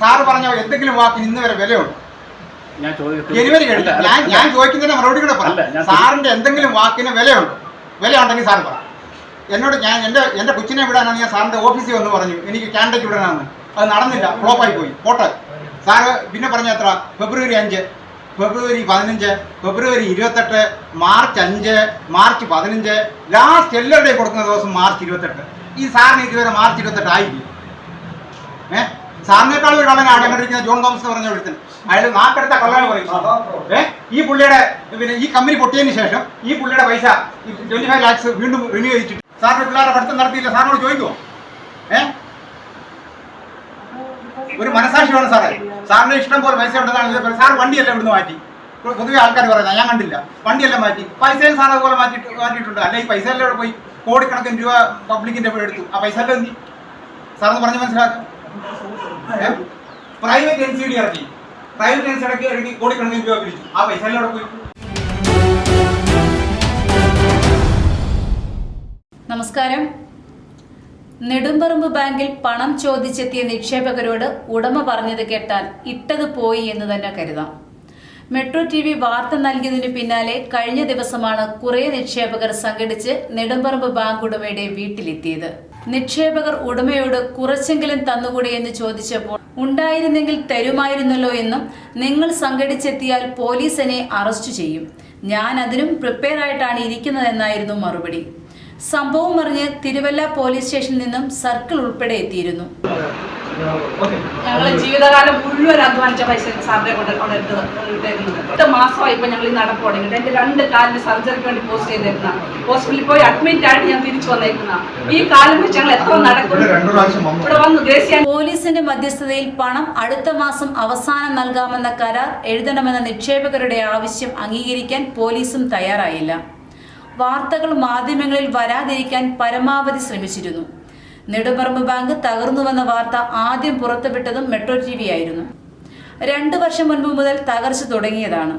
Sir പറഞ്ഞ എന്തെങ്കിലും വാക്കിന് ഇന്ന് വരെ വിലയുണ്ട് ഞാൻ ജനുവരി കഴിഞ്ഞു. ഞാൻ ചോദിക്കുന്നതിന് മറുപടി കൂടെ അല്ല, സാറിന്റെ എന്തെങ്കിലും വാക്കിന് വിലയുണ്ട് വിലയുണ്ടെങ്കിൽ സാർ പറ. എന്നോട് ഞാൻ എന്റെ എന്റെ കൊച്ചിനെ വിടാനാണ് ഞാൻ സാറിന്റെ ഓഫീസിൽ വന്ന് പറഞ്ഞു. എനിക്ക് കാനഡയ്ക്ക് വിടാനാണ്. അത് നടന്നില്ല. ഫ്ലോപ്പായി പോയി. പോട്ടെ. സാറ് പിന്നെ പറഞ്ഞ എത്ര? ഫെബ്രുവരി അഞ്ച്. ഫെബ്രുവരി പതിനഞ്ച്. ഫെബ്രുവരി ഇരുപത്തെട്ട്. മാർച്ച് അഞ്ച്. മാർച്ച് പതിനഞ്ച്. ലാസ്റ്റ് എല്ലാവരുടെയും കൊടുക്കുന്ന ദിവസം മാർച്ച് ഇരുപത്തെട്ട്. ഈ സാറിന് ഇതുവരെ മാർച്ച് ഇരുപത്തെട്ട് ആയില്ലേ? ഏ? സാറിനേക്കാൾ ഒരു കള്ളനാണ് കണ്ടിരിക്കുന്നത് ഇരിക്കുന്ന ജോൺ തോമസ് എന്ന് പറഞ്ഞ ഒരുത്തൻ. അയാൾ നാക്കെടുത്ത കള്ളനെ പറയും ഏഹ് ഈ പുള്ളിയുടെ പിന്നെ ഈ കമ്പനി പൊട്ടിയതിന് ശേഷം ഈ പുള്ളിയുടെ പൈസ ട്വന്റി ഫൈവ് ലാക്സ് വീണ്ടും റിന്യൂ ചെയ്തിട്ട് സാറിന് പിള്ളേരുടെ പഠിത്തം നടത്തിയില്ല. സാറിനോട് ചോദിക്കുമോ ഏ? ഒരു മനസാക്ഷി വേണം സാറേ. സാറിന് ഇഷ്ടം പോലെ പൈസ ഉണ്ടെന്നാണ്. സാർ വണ്ടിയല്ല ഇവിടുന്ന് മാറ്റി? പൊതുവെ ആൾക്കാർ പറയുന്നത് ഞാൻ കണ്ടില്ല. വണ്ടിയെല്ലാം മാറ്റി? പൈസയും സാർ അതുപോലെ മാറ്റി മാറ്റിയിട്ടുണ്ട്. അല്ലെ ഈ പൈസ എല്ലാം പോയി കോടിക്കണക്കിന് രൂപ പബ്ലിക്കിന്റെ എടുത്തു. ആ പൈസ എല്ലാം എന്തി സാറെന്ന് പറഞ്ഞ് മനസ്സിലാക്കാം. പ്രൈവറ്റ് എൻ സി ഡി ഇറക്കി. പ്രൈവറ്റ് എൻ സി ഇറക്കി ഇറക്കി കോടിക്കണക്കിന് രൂപ പിടിച്ചു ആ പൈസ എല്ലാം പോയി. നമസ്കാരം. നെടുമ്പറമ്പ് ബാങ്കിൽ പണം ചോദിച്ചെത്തിയ നിക്ഷേപകരോട് ഉടമ പറഞ്ഞത് കേട്ടാൽ ഇട്ടത് പോയി എന്ന് തന്നെ കരുതാം. മെട്രോ ടി വി വാർത്ത നൽകിയതിനു പിന്നാലെ കഴിഞ്ഞ ദിവസമാണ് കുറെ നിക്ഷേപകർ സംഘടിച്ച് നെടുമ്പറമ്പ് ബാങ്ക് ഉടമയുടെ വീട്ടിലെത്തിയത്. നിക്ഷേപകർ ഉടമയോട് കുറച്ചെങ്കിലും തന്നുകൂടി എന്ന് ചോദിച്ചപ്പോൾ ഉണ്ടായിരുന്നെങ്കിൽ തരുമായിരുന്നല്ലോ എന്നും നിങ്ങൾ സംഘടിച്ചെത്തിയാൽ പോലീസ് എന്നെ അറസ്റ്റ് ചെയ്യും. ഞാൻ അതിനും പ്രിപ്പയർ ആയിട്ടാണ് ഇരിക്കുന്നതെന്നായിരുന്നു മറുപടി. സംഭവം അറിഞ്ഞ് തിരുവല്ല പോലീസ് സ്റ്റേഷനിൽ നിന്നും സർക്കിൾ ഉൾപ്പെടെ എത്തിയിരുന്നു. ഞങ്ങൾ ജീവിതകാലം മുഴുവൻ അധ്വാനിച്ച പൈസ സാറിനെ കൊണ്ട് ഇട്ടേക്കുന്നത്. എട്ട് മാസമായി ഇപ്പൊ ഞങ്ങൾ ഈ നടപ്പ് തുടങ്ങിയിട്ട്. എന്റെ രണ്ട് കാലിന് സർജറിക്ക് വേണ്ടി പോസ്റ്റ് ചെയ്തിരുന്ന ഹോസ്പിറ്റലിൽ പോയി അഡ്മിറ്റ് ആയിട്ട് ഞാൻ തിരിച്ചു വന്നേക്കുന്ന. ഈ കാലം വെച്ച് ഞങ്ങൾ എത്ര നടക്കും? ഇവിടെ വന്നു. ദേശീയ പോലീസിന്റെ മധ്യസ്ഥതയിൽ പണം അടുത്ത മാസം അവസാനം നൽകാമെന്ന കരാർ എഴുതണമെന്ന നിക്ഷേപകരുടെ ആവശ്യം അംഗീകരിക്കാൻ പോലീസും തയ്യാറായില്ല. വാർത്തകൾ മാധ്യമങ്ങളിൽ വരാതിരിക്കാൻ പരമാവധി ശ്രമിച്ചിരുന്നു. നെടുമ്പറമ്പ് ബാങ്ക് തകർന്നുവെന്ന വാർത്ത ആദ്യം പുറത്തുവിട്ടതും മെട്രോ ടി വി ആയിരുന്നു. രണ്ടു വർഷം മുൻപ് മുതൽ തകർച്ച തുടങ്ങിയതാണ്.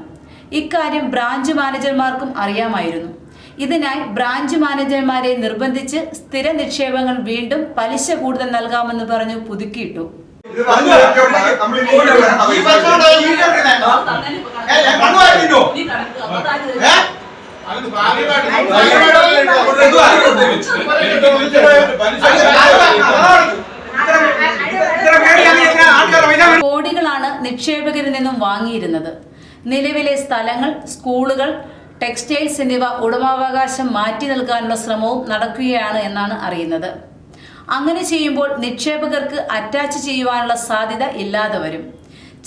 ഇക്കാര്യം ബ്രാഞ്ച് മാനേജർമാർക്കും അറിയാമായിരുന്നു. ഇതിനായി ബ്രാഞ്ച് മാനേജർമാരെ നിർബന്ധിച്ച് സ്ഥിര നിക്ഷേപങ്ങൾ വീണ്ടും പലിശ കൂടുതൽ നൽകാമെന്ന് പറഞ്ഞു പുതുക്കിയിട്ടു. കോടികളാണ് നിക്ഷേപകരിൽ നിന്നും വാങ്ങിയിരുന്നത്. നിലവിലെ സ്ഥലങ്ങൾ സ്കൂളുകൾ ടെക്സ്റ്റൈൽസ് എന്നിവ ഉടമാവകാശം മാറ്റി നൽകാനുള്ള ശ്രമവും നടക്കുകയാണ് എന്നാണ് അറിയുന്നത്. അങ്ങനെ ചെയ്യുമ്പോൾ നിക്ഷേപകർക്ക് അറ്റാച്ച് ചെയ്യുവാനുള്ള സാധ്യത ഇല്ലാതെ വരും.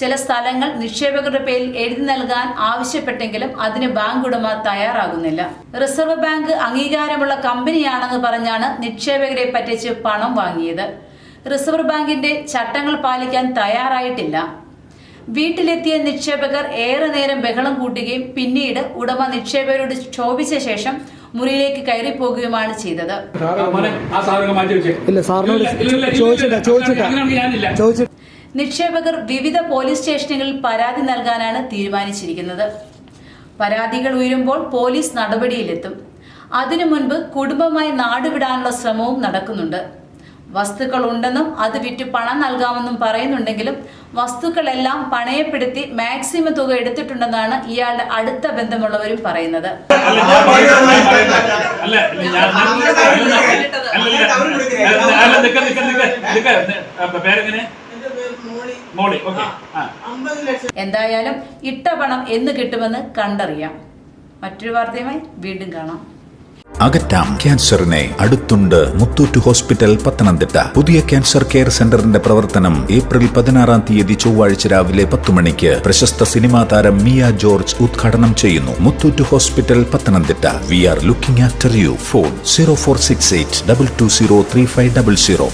ചില സ്ഥലങ്ങൾ നിക്ഷേപകരുടെ പേരിൽ എഴുതി നൽകാൻ ആവശ്യപ്പെട്ടെങ്കിലും അതിന് ബാങ്ക് ഉടമ തയ്യാറാകുന്നില്ല റിസർവ് ബാങ്ക് അംഗീകാരമുള്ള കമ്പനിയാണെന്ന് പറഞ്ഞാണ് നിക്ഷേപകരെ പറ്റിച്ച് പണം വാങ്ങിയത് റിസർവ് ബാങ്കിന്റെ ചട്ടങ്ങൾ പാലിക്കാൻ തയ്യാറായിട്ടില്ല വീട്ടിലെത്തിയ നിക്ഷേപകർ ഏറെ നേരം ബഹളം കൂട്ടുകയും പിന്നീട് ഉടമ നിക്ഷേപകരോട് ക്ഷോഭിച്ച ശേഷം മുറിയിലേക്ക് കയറി പോകുകയുമാണ് ചെയ്തത് ചോദിച്ചിട്ടാ, ചോദിച്ചിട്ടാ. നിക്ഷേപകർ വിവിധ പോലീസ് സ്റ്റേഷനുകളിൽ പരാതി നൽകാനാണ് തീരുമാനിച്ചിരിക്കുന്നത്. പരാതികൾ ഉയരുമ്പോൾ പോലീസ് നടപടിയിലെത്തും. അതിനു മുൻപ് കുടുംബമായി നാടുവിടാനുള്ള ശ്രമവും നടക്കുന്നുണ്ട്. വസ്തുക്കൾ ഉണ്ടെന്നും അത് വിറ്റ് പണം നൽകാമെന്നും പറയുന്നുണ്ടെങ്കിലും വസ്തുക്കളെല്ലാം പണയപ്പെടുത്തി മാക്സിമം തുക എടുത്തിട്ടുണ്ടെന്നാണ് ഇയാളുടെ അടുത്ത ബന്ധമുള്ളവരും പറയുന്നത്. പേരെങ്ങനെ? എന്തായാലും ഇട്ട പണം എന്ന് കിട്ടുമെന്ന് കണ്ടറിയാം. മറ്റൊരു വാർത്തയുമായി വീണ്ടും കാണാം. അകറ്റാം ക്യാൻസറിനെ അടുത്തുണ്ട് മുത്തൂറ്റ് ഹോസ്പിറ്റൽ പത്തനംതിട്ട. പുതിയ ക്യാൻസർ കെയർ സെന്ററിന്റെ പ്രവർത്തനം ഏപ്രിൽ പതിനാറാം തീയതി ചൊവ്വാഴ്ച രാവിലെ പത്ത് മണിക്ക് പ്രശസ്ത സിനിമാ താരം മിയ ജോർജ് ഉദ്ഘാടനം ചെയ്യുന്നു. Muthoot hospital Pathanamthitta. We are looking after you. Phone zero four six eight double two zero three five double zero.